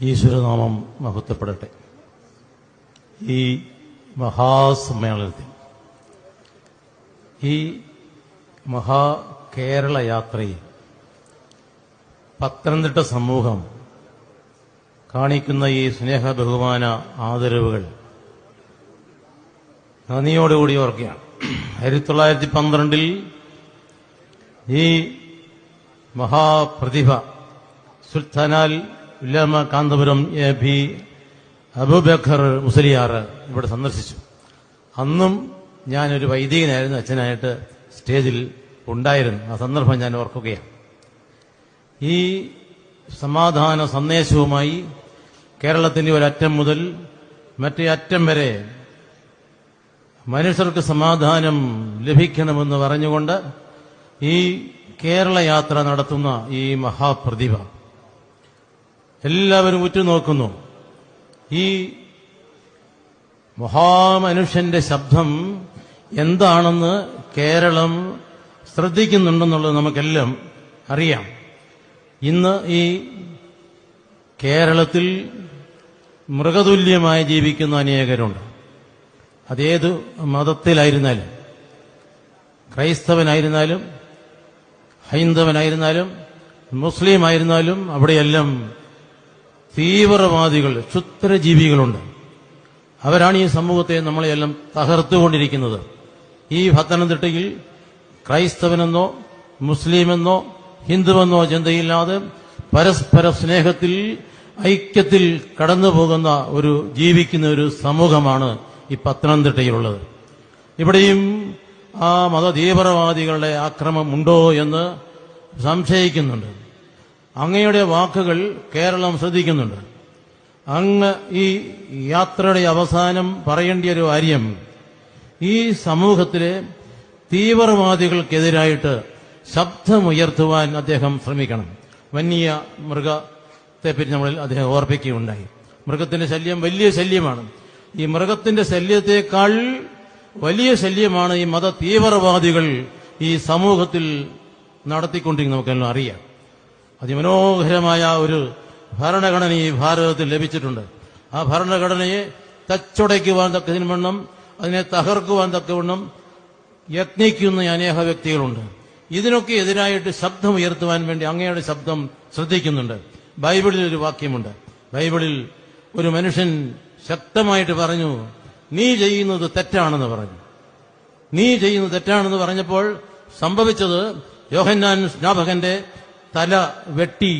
ഈശ്വരനാമം മഹത്വപ്പെടട്ടെ. ഈ മഹാസമ്മേളനത്തിൽ ഈ മഹാ കേരള യാത്രയിൽ പത്തനംതിട്ട സമൂഹം കാണിക്കുന്ന ഈ സ്നേഹ ബഹുമാന ആദരവുകൾ നന്ദിയോടുകൂടി ഓർക്കുകയാണ്. ആയിരത്തി തൊള്ളായിരത്തി പന്ത്രണ്ടിൽ ഈ മഹാപ്രതിഭ സുൽത്താനാൽ ഉല്ലാമ കാന്തപുരം എ പി അബൂബക്കർ മുസലിയാർ ഇവിടെ സന്ദർശിച്ചു. അന്നും ഞാനൊരു വൈദികനായിരുന്നു അച്ഛനായിട്ട് സ്റ്റേജിൽ ഉണ്ടായിരുന്നു. ആ സന്ദർഭം ഞാൻ ഓർക്കുകയാണ്. ഈ സമാധാന സന്ദേശവുമായി കേരളത്തിന്റെ ഒരറ്റം മുതൽ മറ്റേ അറ്റം വരെ മനുഷ്യർക്ക് സമാധാനം ലഭിക്കണമെന്ന് പറഞ്ഞുകൊണ്ട് ഈ കേരള യാത്ര നടത്തുന്ന ഈ മഹാപ്രതിഭ എല്ലാവരും ഉറ്റുനോക്കുന്നു. ഈ മഹാമനുഷ്യന്റെ ശബ്ദം എന്താണെന്ന് കേരളം ശ്രദ്ധിക്കുന്നുണ്ടെന്നുള്ളത് നമുക്കെല്ലാം അറിയാം. ഇന്ന് ഈ കേരളത്തിൽ മൃഗതുല്യമായി ജീവിക്കുന്ന അനേകരുണ്ട്. അതേത് മതത്തിലായിരുന്നാലും ക്രൈസ്തവനായിരുന്നാലും ഹൈന്ദവനായിരുന്നാലും മുസ്ലിം ആയിരുന്നാലും അവിടെയെല്ലാം തീവ്രവാദികൾ ക്ഷുദ്രജീവികളുണ്ട്. അവരാണ് ഈ സമൂഹത്തെ നമ്മളെയെല്ലാം തകർത്തുകൊണ്ടിരിക്കുന്നത്. ഈ പത്തനംതിട്ടയിൽ ക്രൈസ്തവനെന്നോ മുസ്ലിമെന്നോ ഹിന്ദുവെന്നോ ചിന്തയില്ലാതെ പരസ്പര സ്നേഹത്തിൽ ഐക്യത്തിൽ കടന്നു പോകുന്ന ഒരു ജീവിക്കുന്ന ഒരു സമൂഹമാണ് ഈ പത്തനംതിട്ടയിലുള്ളത്. ഇവിടെയും ആ മതതീവ്രവാദികളുടെ ആക്രമം ഉണ്ടോ എന്ന് സംശയിക്കുന്നുണ്ട്. അങ്ങയുടെ വാക്കുകൾ കേരളം ശ്രദ്ധിക്കുന്നുണ്ട്. അങ്ങ് ഈ യാത്രയുടെ അവസാനം പറയേണ്ട ഒരു കാര്യം ഈ സമൂഹത്തിലെ തീവ്രവാദികൾക്കെതിരായിട്ട് ശബ്ദമുയർത്തുവാൻ അദ്ദേഹം ശ്രമിക്കണം. വന്യ മൃഗത്തെപ്പറ്റി നമ്മളിൽ അദ്ദേഹം ഓർപ്പിക്കുകയുണ്ടായി. മൃഗത്തിന്റെ ശല്യം വലിയ ശല്യമാണ്. ഈ മൃഗത്തിന്റെ ശല്യത്തെക്കാൾ വലിയ ശല്യമാണ് ഈ മത തീവ്രവാദികൾ ഈ സമൂഹത്തിൽ നടത്തിക്കൊണ്ടിരിക്കുന്നത്. നമുക്കെല്ലാം അറിയാം. അതിമനോഹരമായ ഒരു ഭരണഘടന ഈ ഭാരതത്തിൽ ലഭിച്ചിട്ടുണ്ട്. ആ ഭരണഘടനയെ തച്ചുടയ്ക്കുവാൻ തക്കതിനുവണ്ണം അതിനെ തകർക്കുവാൻ തക്കവണ്ണം യത്നിക്കുന്ന അനേക വ്യക്തികളുണ്ട്. ഇതിനൊക്കെ എതിരായിട്ട് ശബ്ദം ഉയർത്തുവാൻ വേണ്ടി അങ്ങയുടെ ശബ്ദം ശ്രദ്ധിക്കുന്നുണ്ട്. ബൈബിളിൽ ഒരു വാക്യമുണ്ട്. ബൈബിളിൽ ഒരു മനുഷ്യൻ ശക്തമായിട്ട് പറഞ്ഞു നീ ചെയ്യുന്നത് തെറ്റാണെന്ന് പറഞ്ഞു. നീ ചെയ്യുന്നത് തെറ്റാണെന്ന് പറഞ്ഞപ്പോൾ സംഭവിച്ചത് യോഹന്നാൻ സ്നാപകന്റെ തല വെട്ടി